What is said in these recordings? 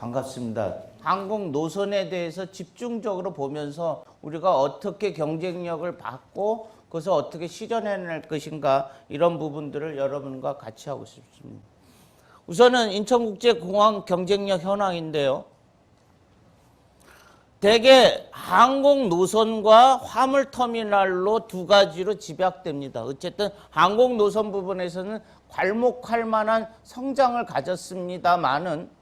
반갑습니다. 항공 노선에 대해서 집중적으로 보면서 우리가 어떻게 경쟁력을 받고 그것을 어떻게 실현해낼 것인가 이런 부분들을 여러분과 같이 하고 싶습니다. 우선은 인천국제공항 경쟁력 현황인데요. 대개 항공 노선과 화물 터미널로 두 가지로 집약됩니다. 어쨌든 항공 노선 부분에서는 괄목할 만한 성장을 가졌습니다만은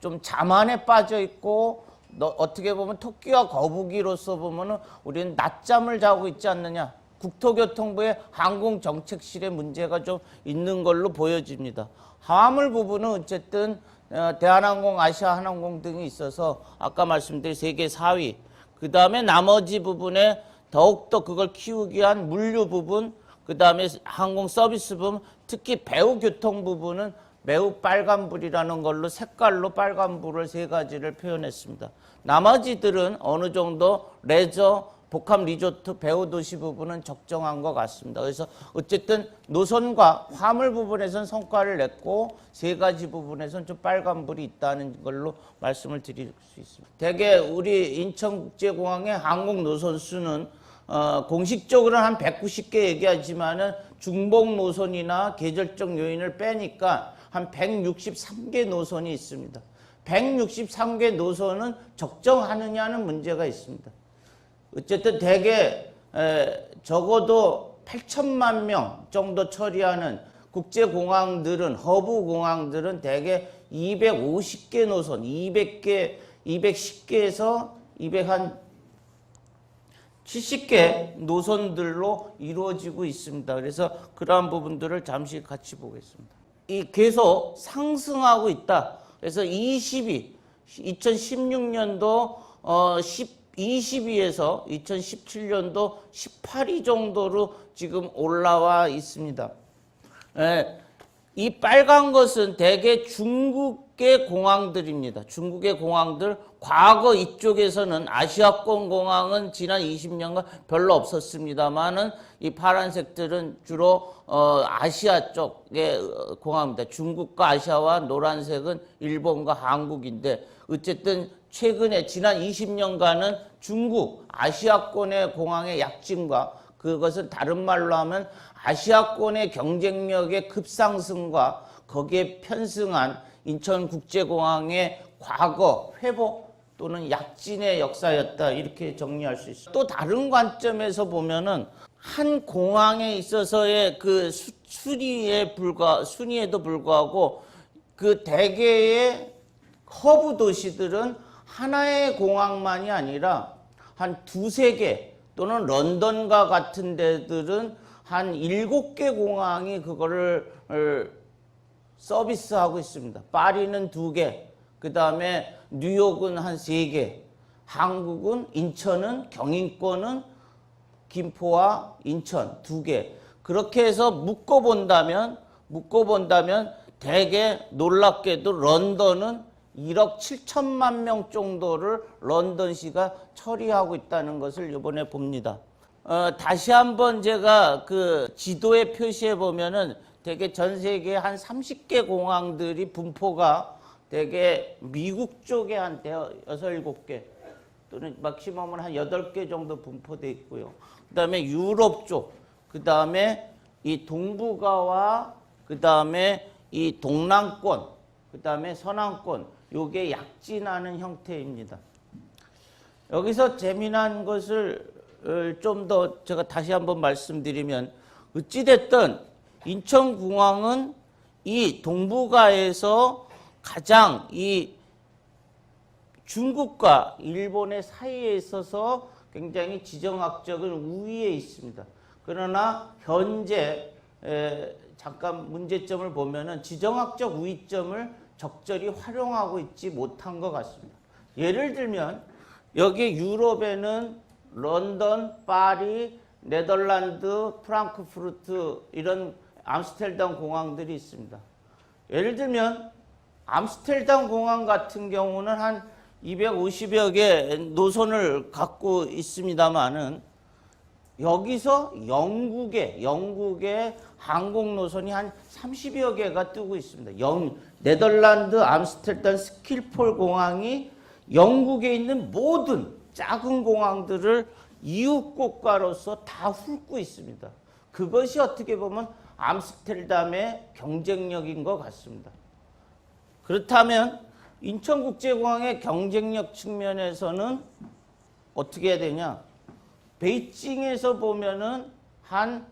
좀 자만에 빠져 있고 너 어떻게 보면 토끼와 거북이로서 보면은 우리는 낮잠을 자고 있지 않느냐. 국토교통부의 항공정책실에 문제가 좀 있는 걸로 보여집니다. 화물 부분은 어쨌든 어, 대한항공, 아시아항공 등이 있어서 아까 말씀드린 세계 4위. 그 다음에 나머지 부분에 더욱더 그걸 키우기 위한 물류 부분, 그 다음에 항공 서비스 부분, 특히 배우 교통 부분은 매우 빨간불이라는 걸로 색깔로 빨간불을 세 가지를 표현했습니다. 나머지들은 어느 정도 레저, 복합 리조트, 배우 도시 부분은 적정한 것 같습니다. 그래서 어쨌든 노선과 화물 부분에선 성과를 냈고 세 가지 부분에선 좀 빨간불이 있다는 걸로 말씀을 드릴 수 있습니다. 대개 우리 인천국제공항의 항공 노선 수는 어, 공식적으로는 한 190개 얘기하지만은 중복 노선이나 계절적 요인을 빼니까 한 163개 노선이 있습니다. 163개 노선은 적정하느냐는 문제가 있습니다. 어쨌든 대개 에, 적어도 8천만 명 정도 처리하는 국제공항들은 허브 공항들은 대개 250개 노선, 200개, 210개에서 200 한 70개 노선들로 이루어지고 있습니다. 그래서 그러한 부분들을 잠시 같이 보겠습니다. 이 계속 상승하고 있다. 그래서 22, 2016년도 어 10, 22에서 2017년도 18위 정도로 지금 올라와 있습니다. 예, 이 빨간 것은 대개 중국 의 공항들입니다. 중국의 공항들 과거 이쪽에서는 아시아권 공항은 지난 20년간 별로 없었습니다만은 이 파란색들은 주로 어, 아시아 쪽의 어, 공항입니다. 중국과 아시아와 노란색은 일본과 한국인데 어쨌든 최근에 지난 20년간은 중국 아시아권의 공항의 약진과 그것은 다른 말로 하면 아시아권의 경쟁력의 급상승과 거기에 편승한 인천국제공항의 과거 회복 또는 약진의 역사였다 이렇게 정리할 수 있어요. 또 다른 관점에서 보면은 한 공항에 있어서의 그 수- 순위에 불과 순위에도 불구하고 그 대개의 허브 도시들은 하나의 공항만이 아니라 한 두세 개 또는 런던과 같은 데들은 한 일곱 개 공항이 그거를 을 서비스하고 있습니다. 파리는 두 개, 그 다음에 뉴욕은 한 세 개, 한국은 인천은 경인권은 김포와 인천 두 개. 그렇게 해서 묶어 본다면 묶어 본다면 대개 놀랍게도 런던은 1억 7천만 명 정도를 런던시가 처리하고 있다는 것을 이번에 봅니다. 어, 다시 한번 제가 그 지도에 표시해 보면은 대개 전 세계 한 30개 공항들이 분포가 대개 미국 쪽에 한 대여섯 일곱 개 또는 막시멈은 한 여덟 개 정도 분포돼 있고요. 그다음에 유럽 쪽, 그다음에 이 동북아와 그다음에 이 동남권, 그다음에 서남권 요게 약진하는 형태입니다. 여기서 재미난 것을 좀 더 제가 다시 한번 말씀드리면 어찌됐든 인천공항은 이 동북아에서 가장 이 중국과 일본의 사이에 있어서 굉장히 지정학적인 우위에 있습니다. 그러나 현재 에, 잠깐 문제점을 보면은 지정학적 우위점을 적절히 활용하고 있지 못한 것 같습니다. 예를 들면 여기 유럽에는 런던, 파리, 네덜란드, 프랑크푸르트 이런 암스테르담 공항들이 있습니다. 예를 들면 암스테르담 공항 같은 경우는 한 250여 개 노선을 갖고 있습니다만은 여기서 영국의 영국의 항공 노선이 한 30여 개가 뜨고 있습니다. 영, 네덜란드 암스테르담 스킬폴 공항이 영국에 있는 모든 작은 공항들을 이웃 국가로서 다 훑고 있습니다. 그것이 어떻게 보면 암스테르담의 경쟁력인 것 같습니다. 그렇다면 인천국제공항의 경쟁력 측면에서는 어떻게 해야 되냐? 베이징에서 보면은 한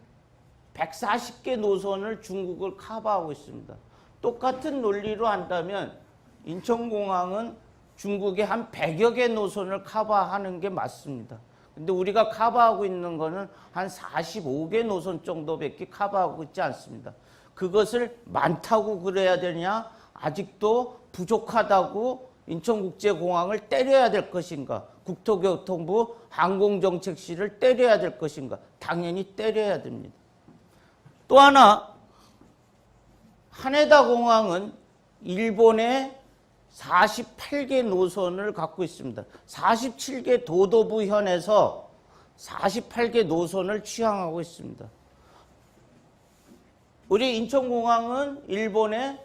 140개 노선을 중국을 커버하고 있습니다. 똑같은 논리로 한다면 인천공항은 중국의 한 100여 개 노선을 커버하는 게 맞습니다. 근데 우리가 커버하고 있는 거는 한 45개 노선 정도밖에 커버하고 있지 않습니다. 그것을 많다고 그래야 되냐? 아직도 부족하다고 인천국제공항을 때려야 될 것인가? 국토교통부 항공정책실을 때려야 될 것인가? 당연히 때려야 됩니다. 또 하나 하네다 공항은 일본의 48개 노선을 갖고 있습니다. 47개 도도부현에서 48개 노선을 취항하고 있습니다. 우리 인천공항은 일본의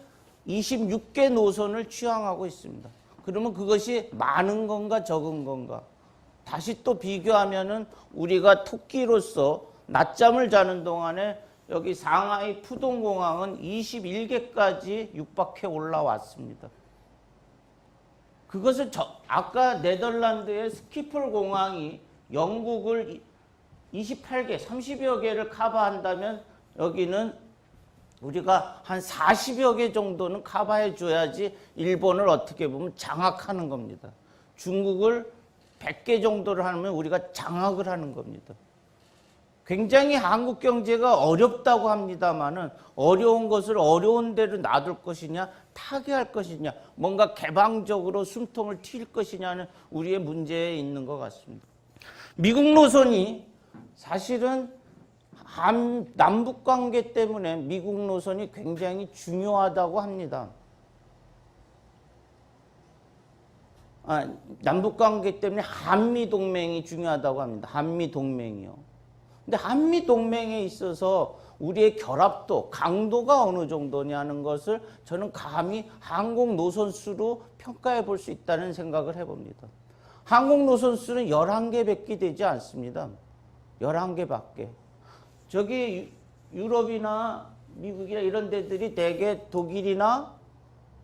26개 노선을 취항하고 있습니다. 그러면 그것이 많은 건가 적은 건가? 다시 또 비교하면은 우리가 토끼로서 낮잠을 자는 동안에 여기 상하이 푸동공항은 21개까지 육박해 올라왔습니다. 그것을 저, 아까 네덜란드의 스키폴 공항이 영국을 28개, 30여 개를 커버한다면 여기는 우리가 한 40여 개 정도는 커버해 줘야지 일본을 어떻게 보면 장악하는 겁니다. 중국을 100개 정도를 하면 우리가 장악을 하는 겁니다. 굉장히 한국 경제가 어렵다고 합니다만은 어려운 것을 어려운 대로 놔둘 것이냐 타개할 것이냐 뭔가 개방적으로 숨통을 틔울 것이냐는 우리의 문제에 있는 것 같습니다. 미국 노선이 사실은 한 남북 관계 때문에 미국 노선이 굉장히 중요하다고 합니다. 아, 남북 관계 때문에 한미 동맹이 중요하다고 합니다. 한미 동맹이요. 근데 한미 동맹에 있어서 우리의 결합도 강도가 어느 정도냐는 것을 저는 감히 항공 노선 수로 평가해 볼 수 있다는 생각을 해 봅니다. 항공 노선 수는 11개밖에 되지 않습니다. 11개밖에. 저기 유럽이나 미국이나 이런 데들이 대개 독일이나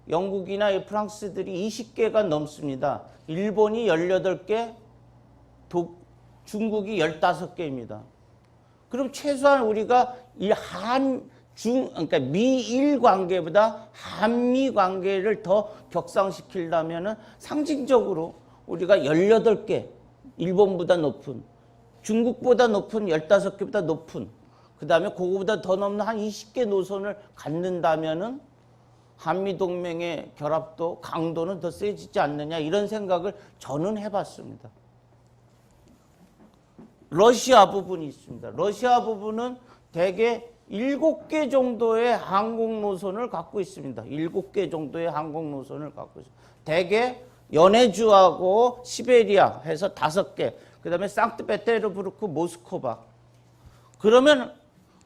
영국이나 프랑스들이 20개가 넘습니다. 일본이 18개, 독, 중국이 15개입니다. 그럼 최소한 우리가 이 한, 중, 그러니까 미일 관계보다 한미 관계를 더 격상시키려면은 상징적으로 우리가 18개, 일본보다 높은, 중국보다 높은 15개보다 높은, 그 다음에 그거보다 더 넘는 한 20개 노선을 갖는다면은 한미 동맹의 결합도 강도는 더 세지지 않느냐 이런 생각을 저는 해봤습니다. 러시아 부분이 있습니다. 러시아 부분은 대개 7개 정도의 항공 노선을 갖고 있습니다. 7개 정도의 항공 노선을 갖고 있습니다. 대개 연해주하고 시베리아 해서 5개, 그 다음에 상트페테르부르크, 모스코바. 그러면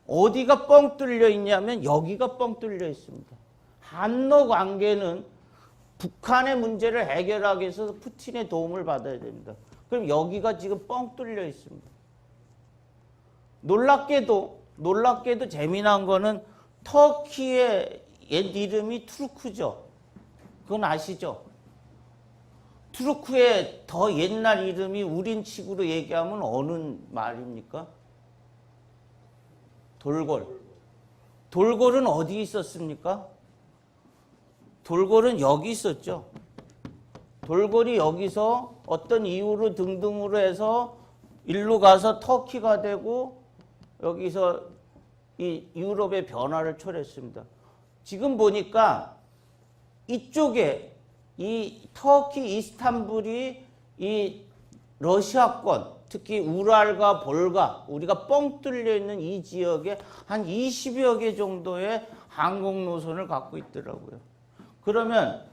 어디가 뻥 뚫려 있냐면 여기가 뻥 뚫려 있습니다. 한러 관계는 북한의 문제를 해결하기 위해서 푸틴의 도움을 받아야 됩니다. 그럼 여기가 지금 뻥 뚫려 있습니다. 놀랍게도 놀랍게도 재미난 거는 터키의 옛 이름이 투르크죠. 그건 아시죠? 투르크의 더 옛날 이름이 우린치구로 얘기하면 어느 말입니까? 돌골. 돌골은 어디 있었습니까? 돌골은 여기 있었죠. 돌골이 여기서 어떤 이유로 등등으로 해서 일로 가서 터키가 되고 여기서 이 유럽의 변화를 초래했습니다. 지금 보니까 이쪽에 이 터키 이스탄불이 이 러시아권 특히 우랄과 볼가 우리가 뻥 뚫려 있는 이 지역에 한 20여 개 정도의 항공 노선을 갖고 있더라고요. 그러면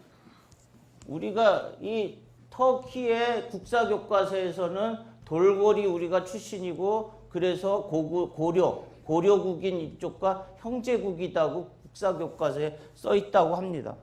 우리가 이 터키의 국사 교과서에서는 돌고리 우리가 출신이고 그래서 고구, 고려, 고려국인 이쪽과 형제국이다고 국사 교과서에 써 있다고 합니다.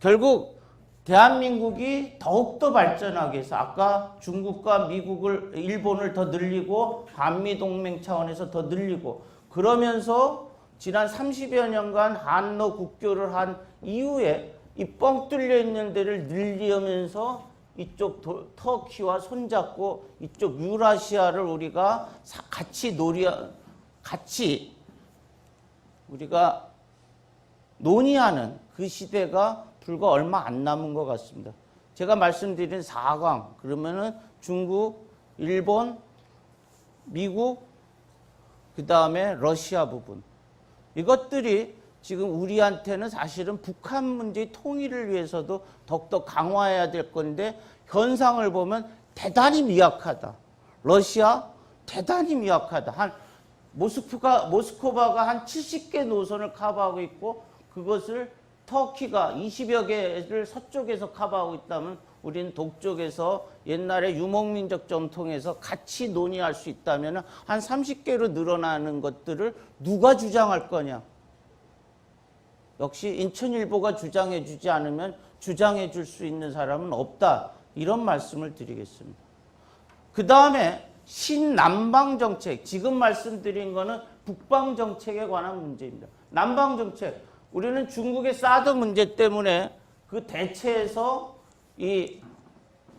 결국 대한민국이 더욱더 발전하기 위해서 아까 중국과 미국을 일본을 더 늘리고 한미 동맹 차원에서 더 늘리고 그러면서 지난 30여 년간 한러 국교를 한 이후에 이 뻥 뚫려 있는 데를 늘리면서 이쪽 도- 터키와 손잡고 이쪽 유라시아를 우리가 사- 같이 놀이 같이 우리가 논의하는 그 시대가 불과 얼마 안 남은 것 같습니다. 제가 말씀드린 4강 그러면은 중국, 일본, 미국, 그 다음에 러시아 부분 이것들이 지금 우리한테는 사실은 북한 문제의 통일을 위해서도 더욱더 강화해야 될 건데 현상을 보면 대단히 미약하다. 러시아 대단히 미약하다. 한 모스크가 모스크바가 한 70개 노선을 커버하고 있고 그것을 터키가 20여 개를 서쪽에서 커버하고 있다면 우리는 동쪽에서 옛날에 유목민족 전통에서 같이 논의할 수 있다면 한 30개로 늘어나는 것들을 누가 주장할 거냐? 역시 인천일보가 주장해 주지 않으면 주장해 줄 수 있는 사람은 없다. 이런 말씀을 드리겠습니다. 그 다음에 신남방 정책, 지금 말씀드린 거는 북방 정책에 관한 문제입니다. 남방 정책, 우리는 중국의 사드 문제 때문에 그 대체해서 이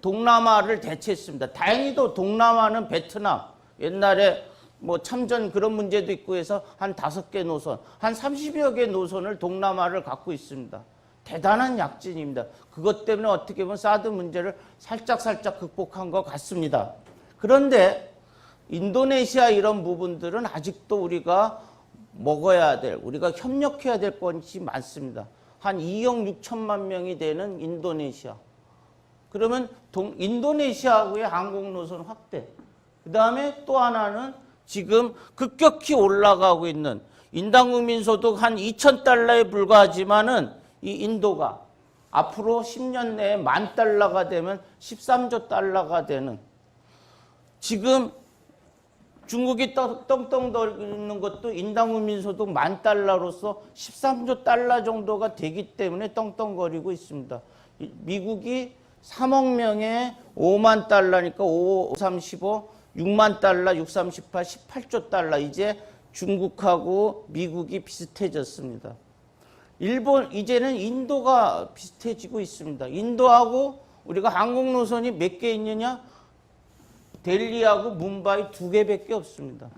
동남아를 대체했습니다. 다행히도 동남아는 베트남, 옛날에 뭐 참전 그런 문제도 있고 해서 한 다섯 개 노선, 한 30여 개 노선을 동남아를 갖고 있습니다. 대단한 약진입니다. 그것 때문에 어떻게 보면 사드 문제를 살짝 살짝 극복한 것 같습니다. 그런데 인도네시아 이런 부분들은 아직도 우리가 먹어야 될, 우리가 협력해야 될 것이 많습니다. 한 2억 6천만 명이 되는 인도네시아. 그러면 동, 인도네시아하고의 항공 노선 확대. 그 다음에 또 하나는 지금 급격히 올라가고 있는 인당 국민 소득 한 2천 달러에 불과하지만은 이 인도가 앞으로 10년 내에 만 달러가 되면 13조 달러가 되는 지금 중국이 떡- 떵떵거리는 것도 인당 국민 소득 만 달러로서 13조 달러 정도가 되기 때문에 떵떵거리고 있습니다. 이- 미국이 3억 명에 5만 달러니까 5, 35, 6만 달러, 6, 38, 18조 달러. 이제 중국하고 미국이 비슷해졌습니다. 일본, 이제는 인도가 비슷해지고 있습니다. 인도하고 우리가 항공 노선이 몇 개 있느냐? 델리하고 뭄바이 두 개밖에 없습니다.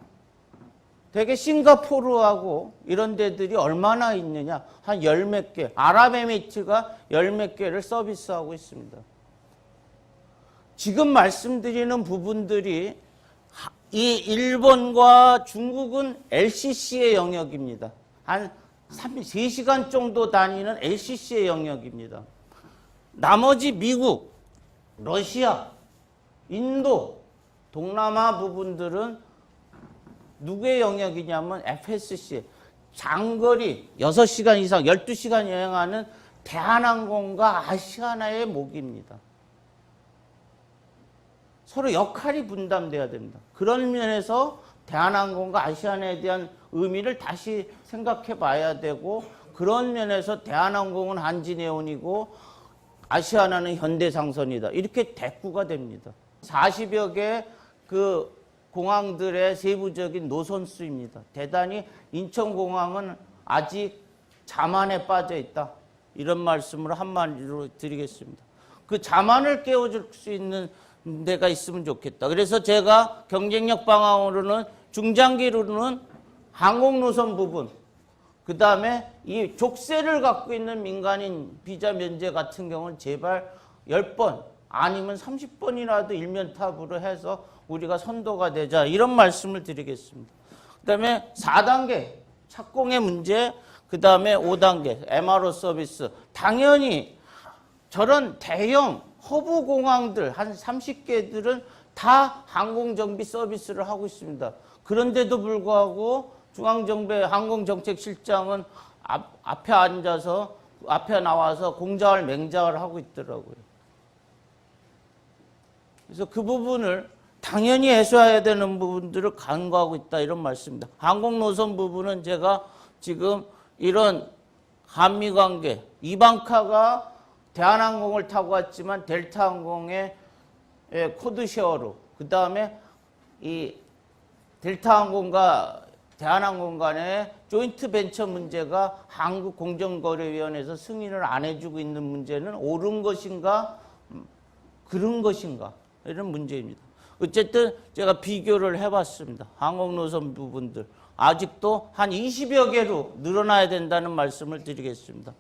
되게 싱가포르하고 이런 데들이 얼마나 있느냐? 한 열 몇 개. 아랍에미리트가 열 몇 개를 서비스하고 있습니다. 지금 말씀드리는 부분들이 하- 이 일본과 중국은 LCC의 영역입니다. 한 3, 3시간 정도 다니는 LCC의 영역입니다. 나머지 미국, 러시아, 인도, 동남아 부분들은 누구의 영역이냐면 FSC 장거리 6시간 이상 12시간 여행하는 대한항공과 아시아나의 목입니다. 서로 역할이 분담돼야 됩니다. 그런 면에서 대한항공과 아시아나에 대한 의미를 다시 생각해 봐야 되고 그런 면에서 대한항공은 한진해운이고 아시아나는 현대상선이다. 이렇게 대꾸가 됩니다. 40여 개 그 공항들의 세부적인 노선수입니다. 대단히 인천공항은 아직 자만에 빠져 있다. 이런 말씀을 한마디로 드리겠습니다. 그 자만을 깨워줄 수 있는 데가 있으면 좋겠다. 그래서 제가 경쟁력 방향으로는 중장기로는 항공 노선 부분, 그 다음에 이 족쇄를 갖고 있는 민간인 비자 면제 같은 경우는 제발 10번 아니면 30번이라도 일면 탑으로 해서 우리가 선도가 되자 이런 말씀을 드리겠습니다. 그 다음에 4단계 착공의 문제, 그 다음에 5단계 MRO 서비스. 당연히 저런 대형 허브 공항들 한 30개들은 다 항공정비 서비스를 하고 있습니다. 그런데도 불구하고 중앙정배 항공정책실장은 앞, 앞에 앉아서 앞에 나와서 공자를 맹자를 하고 있더라고요. 그래서 그 부분을 당연히 해소해야 되는 부분들을 간과하고 있다 이런 말씀입니다. 항공 노선 부분은 제가 지금 이런 한미 관계 이방카가 대한항공을 타고 왔지만 델타항공의 예, 코드쉐어로 그 다음에 이 델타항공과 대한항공 간의 조인트 벤처 문제가 한국 공정거래위원회에서 승인을 안 해주고 있는 문제는 옳은 것인가 음, 그런 것인가 이런 문제입니다. 어쨌든 제가 비교를 해봤습니다. 항공노선 부분들 아직도 한 20여 개로 늘어나야 된다는 말씀을 드리겠습니다.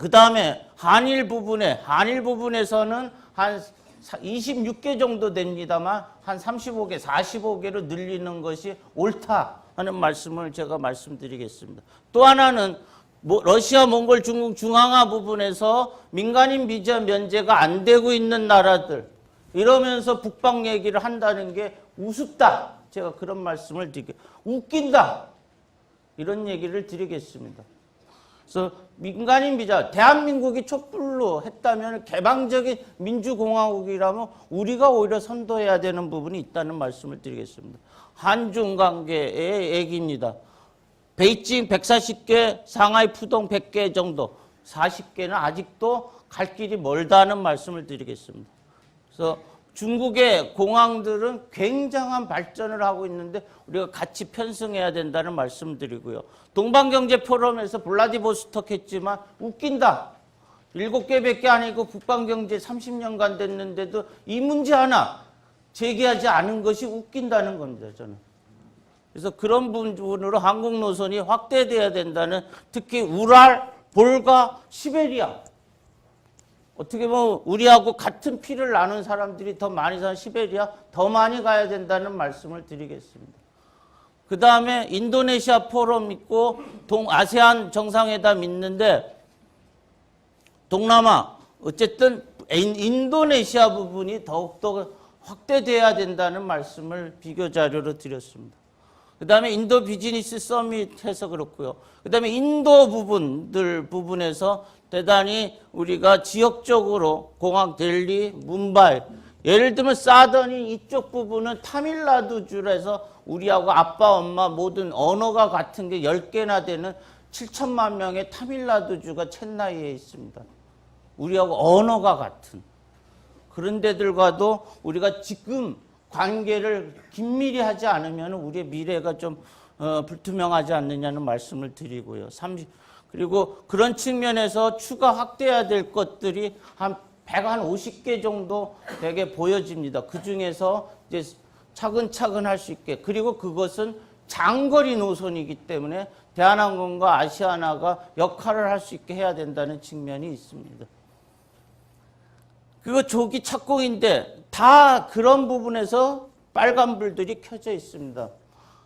그 다음에 한일 부분에 한일 부분에서는 한 26개 정도 됩니다만 한 35개, 45개로 늘리는 것이 옳다 하는 말씀을 제가 말씀드리겠습니다. 또 하나는 뭐 러시아, 몽골, 중국, 중앙아 부분에서 민간인 비자 면제가 안 되고 있는 나라들 이러면서 북방 얘기를 한다는 게 우습다. 제가 그런 말씀을 드리게 웃긴다. 이런 얘기를 드리겠습니다. 그래서 민간인 비자 대한민국이 촛불로 했다면 개방적인 민주공화국이라면 우리가 오히려 선도해야 되는 부분이 있다는 말씀을 드리겠습니다. 한중 관계의 얘기입니다. 베이징 140개, 상하이 푸동 100개 정도, 40개는 아직도 갈 길이 멀다는 말씀을 드리겠습니다. 그래서 중국의 공항들은 굉장한 발전을 하고 있는데 우리가 같이 편승해야 된다는 말씀 드리고요. 동방경제 포럼에서 블라디보스톡 했지만 웃긴다. 일곱 개밖에 아니고 국방경제 30년간 됐는데도 이 문제 하나 제기하지 않은 것이 웃긴다는 겁니다. 저는. 그래서 그런 부분으로 항공 노선이 확대돼야 된다는 특히 우랄, 볼가, 시베리아 어떻게 보면 우리하고 같은 피를 나눈 사람들이 더 많이 사는 시베리아 더 많이 가야 된다는 말씀을 드리겠습니다. 그 다음에 인도네시아 포럼 있고 동 아세안 정상회담 있는데 동남아 어쨌든 인- 인도네시아 부분이 더욱더 확대돼야 된다는 말씀을 비교 자료로 드렸습니다. 그 다음에 인도 비즈니스 서밋 해서 그렇고요. 그 다음에 인도 부분들 부분에서 대단히 우리가 지역적으로 공항 델리, 문바이 예를 들면 사더니 이쪽 부분은 타밀라두주에서 우리하고 아빠, 엄마 모든 언어가 같은 게 10개나 되는 7천만 명의 타밀라두주가 첸나이에 있습니다. 우리하고 언어가 같은 그런 데들과도 우리가 지금 관계를 긴밀히 하지 않으면 우리의 미래가 좀 어, 불투명하지 않느냐는 말씀을 드리고요. 30, 그리고 그런 측면에서 추가 확대해야 될 것들이 한 150개 정도 되게 보여집니다. 그 중에서 이제 차근차근 할 수 있게 그리고 그것은 장거리 노선이기 때문에 대한항공과 아시아나가 역할을 할 수 있게 해야 된다는 측면이 있습니다. 그거 조기 착공인데 다 그런 부분에서 빨간불들이 켜져 있습니다.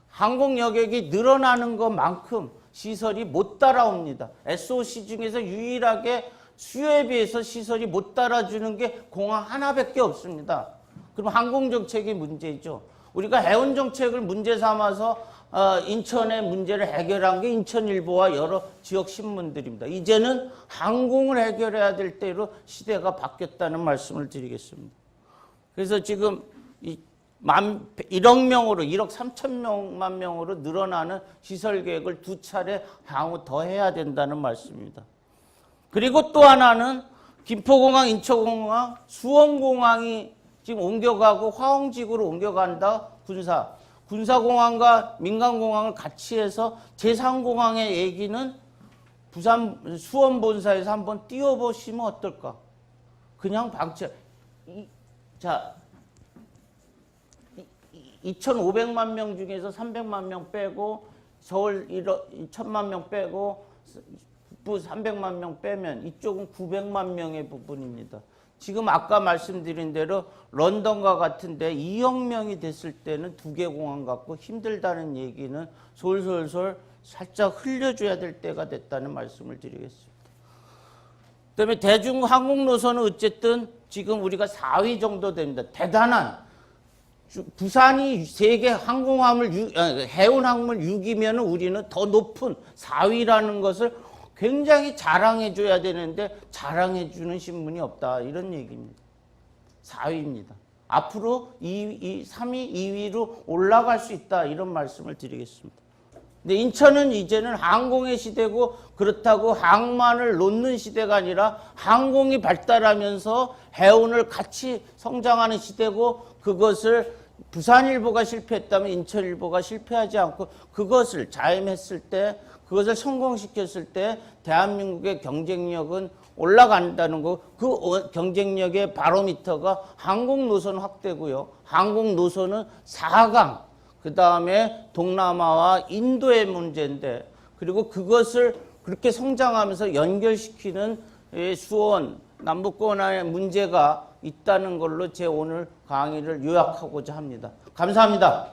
항공 여객이 늘어나는 것만큼 시설이 못 따라옵니다. SOC 중에서 유일하게 수요에 비해서 시설이 못 따라주는 게 공항 하나밖에 없습니다. 그럼 항공 정책이 문제죠. 우리가 해운 정책을 문제 삼아서 어, 인천의 문제를 해결한 게 인천일보와 여러 지역 신문들입니다. 이제는 항공을 해결해야 될 때로 시대가 바뀌었다는 말씀을 드리겠습니다. 그래서 지금 이 만, 1억 명으로 1억 3천 명만 명으로 늘어나는 시설 계획을 두 차례 향후 더 해야 된다는 말씀입니다. 그리고 또 하나는 김포공항, 인천공항, 수원공항이 지금 옮겨가고 화홍지구로 옮겨간다 군사. 군사공항과 민간공항을 같이 해서 제3공항의 얘기는 부산 수원 본사에서 한번 띄워보시면 어떨까? 그냥 방치. 이, 자, 2,500만 명 중에서 300만 명 빼고 서울 1천만 명 빼고 북부 300만 명 빼면 이쪽은 900만 명의 부분입니다. 지금 아까 말씀드린 대로 런던과 같은데 2억 명이 됐을 때는 두 개 공항 갖고 힘들다는 얘기는 솔솔솔 살짝 흘려줘야 될 때가 됐다는 말씀을 드리겠습니다. 그다음에 대중 항공 노선은 어쨌든 지금 우리가 4위 정도 됩니다. 대단한 주- 부산이 세계 항공함을 유- 어, 해운 항공을 6위면 우리는 더 높은 4위라는 것을 굉장히 자랑해 줘야 되는데 자랑해 주는 신문이 없다 이런 얘기입니다. 4위입니다. 앞으로 2위, 이 3위, 2위로 올라갈 수 있다 이런 말씀을 드리겠습니다. 근데 인천은 이제는 항공의 시대고 그렇다고 항만을 놓는 시대가 아니라 항공이 발달하면서 해운을 같이 성장하는 시대고 그것을 부산일보가 실패했다면 인천일보가 실패하지 않고 그것을 자임했을 때 그것을 성공시켰을 때 대한민국의 경쟁력은 올라간다는 거, 그 어- 경쟁력의 바로미터가 항공 노선 확대고요. 항공 노선은 4강, 그 다음에 동남아와 인도의 문제인데, 그리고 그것을 그렇게 성장하면서 연결시키는 이 수원, 남북권의 문제가 있다는 걸로 제 오늘 강의를 요약하고자 합니다. 감사합니다.